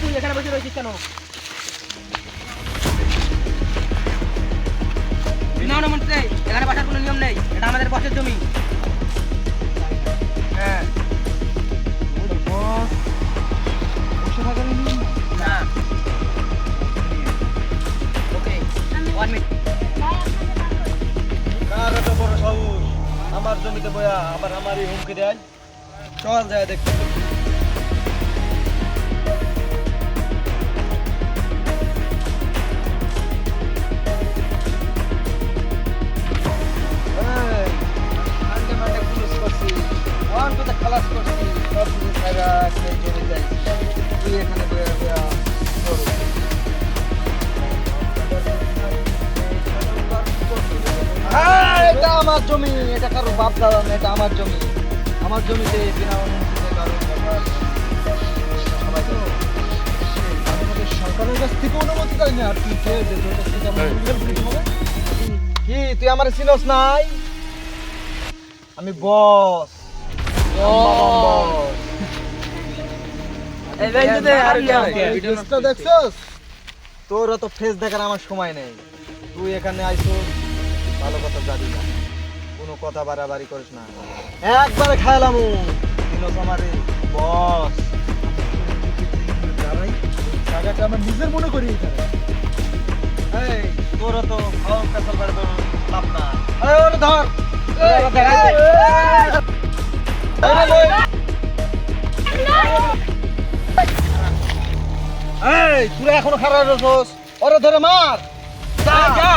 তুই এখানে বসে রয়েছিস কেন? না না মন্ত্রী এখানে বাসার কোনো নিয়ম নেই। এটা আমাদের বসের জমি। হ্যাঁ। না ওকে ওয়ান মিনিট আমার জমিতে বয়া আবার আমারই হুমকি দেয়। চল যায় দ্য খালাস করছি, সব কিছু ছাইড়া খেয়ে চলে যাই। তুই এখানে আমার জমি এটা কারও বাপ দাদা না এটা আমার জমি। আমার জমিতে বিনা অনুমতিতে কারও সবাই। সরকারের কাছ থেকে অনুমতি পাই না। আর তুই কে? যে তোর কাছ থেকে আমার কি? তুই আমার চিনস নাই? আমি বস। তোর অত ফেস দেখার আমার সময় নেই। তুই এখানে আইসো ভালো কথা জানি না। কোনো কথা বাড়াবাড়ি করিস না। একবারে খাইলাম আমারে বস। জায়গাটা আমার নিজের মনে করি এই তোর তো খাওয়া কাছাল বাড়ি তোর লাভ না। ওরে ধর। এই, তুই এখনও খারাপ ওরে ধরে মার। যা। যা।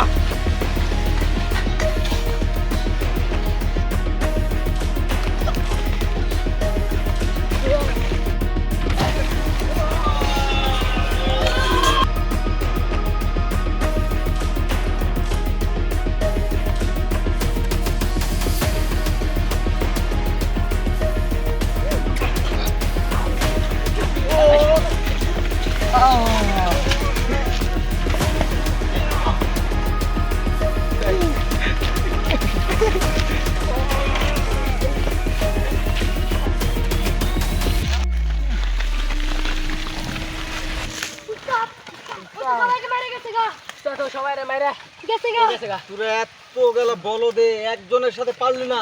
চল, চল, সবাই গেছে গা। তোরা এত গেল বলো দে একজনের সাথে পারলি না।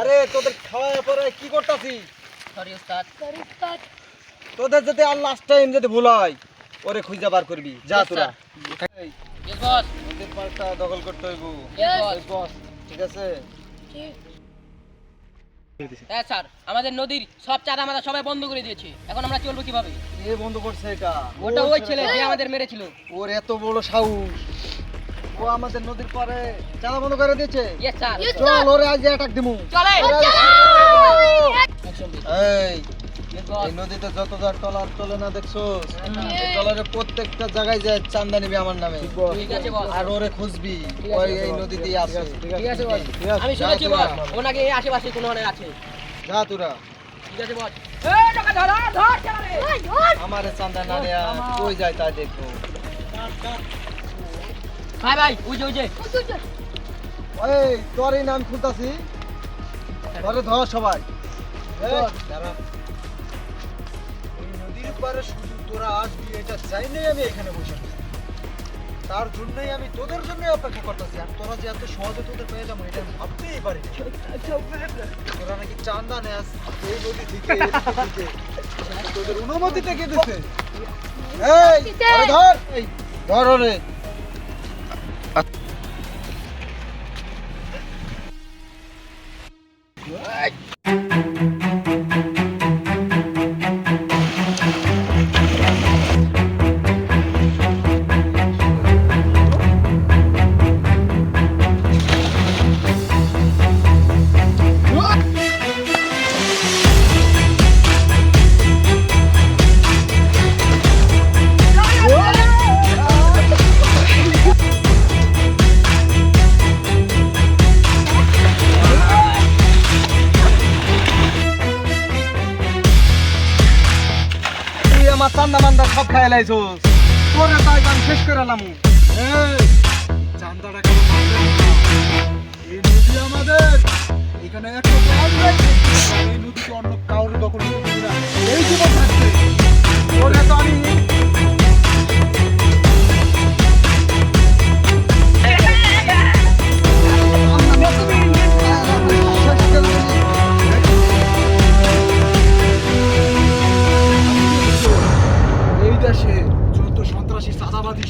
আরে তোদের খাওয়া পরে কি করতাছি? সরি উস্তাদ তোদের যদি আর লাস্ট টাইম যদি ভুল হয় ওরে খুঁজে বার করবি। যা তোরা। ইয়েস বস নদীর পাড়টা দখল করতে হইব। Yes, বস ঠিক আছে? হ্যাঁ স্যার আমাদের নদীর সব চাঁদা আমরা সবাই বন্ধ করে দিয়েছে। এখন আমরা চলবো কীভাবে? এ বন্ধ করছে এটা? ওটা ওই ছেলে যে আমাদের মেরেছিল। ওর এত বড় সাহস। ও আমাদের নদীর পারে চালা বন্ধ করে দিয়েছে। চল ওরে আজ অ্যাটাক দিমু। চলে। এই এই নদীতে যত যার টলার চলে না দেখছ? এই টলারে প্রত্যেকটা জায়গায় যায় চান্দা নিবি আমার নামে। ঠিক আছে বস। আর ওরে খুঁজবি। ওই এই নদীতেই আছে। ঠিক আছে আছে, আমি যা শুনেছি তোরা। বস। ওনাকে এই আশেপাশে কোনো আছে। যা তোরা। ঠিক আছে বস। এই টাকা ধর ধর আমারে চান্দা না দেয়া কই যায় তা দেখো। ভাই ভাই ওই যে ওই যে। এই তোরই নাম খুলতাছি। ধরে ধর সবাই। এই, নদীর পারে শুধু তোরা আসবি এটা চাইলেই আমি এখানে বসে তার জন্যই আমি তোদের জন্যই অপেক্ষা করতেছি। আর তোরা যে এত সহজে তোদের পেয়ে যাব এটা ভাবতেই পারি তোরা নাকি চান্দা নেস এই নদী থেকে এই। তোদের অনুমতিটা কে এই ধর এই ধর রে তুই আমার চান্দা মান্দা সব খাই লাইছস তোরে তাই গান শেষ করে এলাম চান্দাটা কেন এই নদী আমাদের। এখানে একটা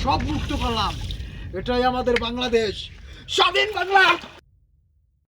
সব মুক্ত করলাম। এটাই আমাদের বাংলাদেশ। স্বাধীন বাংলা!